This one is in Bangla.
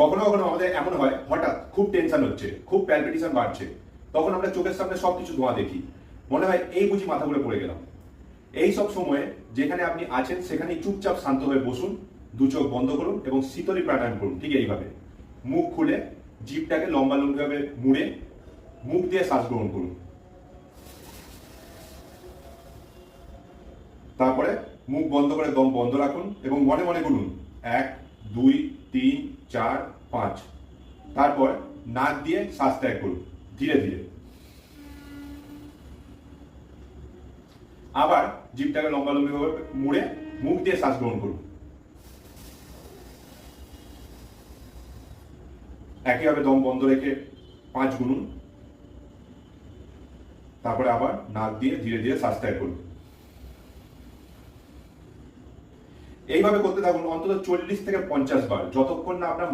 কখনো কখনো আমাদের এমন হয়, হঠাৎ খুব টেনশন হচ্ছে, খুব প্যালপিটেশন বাড়ছে, তখন আমরা চোখের সামনে সব কিছু ধোঁয়া দেখি। মনে হয় এই বুঝি মাথা ঘুরে পড়ে গেলাম। এই সব সময়ে যেখানে আপনি আছেন সেখানে চুপচাপ শান্ত হয়ে বসুন, দু চোখ বন্ধ করুন এবং শীতলী প্রাণায়াম করুন ঠিক এইভাবে। মুখ খুলে জিভটাকে লম্বা লম্বিভাবে মুড়ে মুখ দিয়ে শ্বাস গ্রহণ করুন। তারপরে মুখ বন্ধ করে দম বন্ধ রাখুন এবং মনে মনে গুনুন। এক, দুই, তিন চার, পাঁচ। তারপর নাক দিয়ে শ্বাস ত্যাগ করুন, ধীরে ধীরে। আবার জিভটাকে লম্বা লম্বিভাবে মুড়ে মুখ দিয়ে শ্বাস গ্রহণ করুন। একইভাবে দম বন্ধ রেখে পাঁচ গুনুন। তারপরে আবার নাক দিয়ে ধীরে ধীরে শ্বাস ত্যাগ করুন। এইভাবে করতে থাকুন অন্তত চল্লিশ থেকে পঞ্চাশ বার যতক্ষণ না আপনার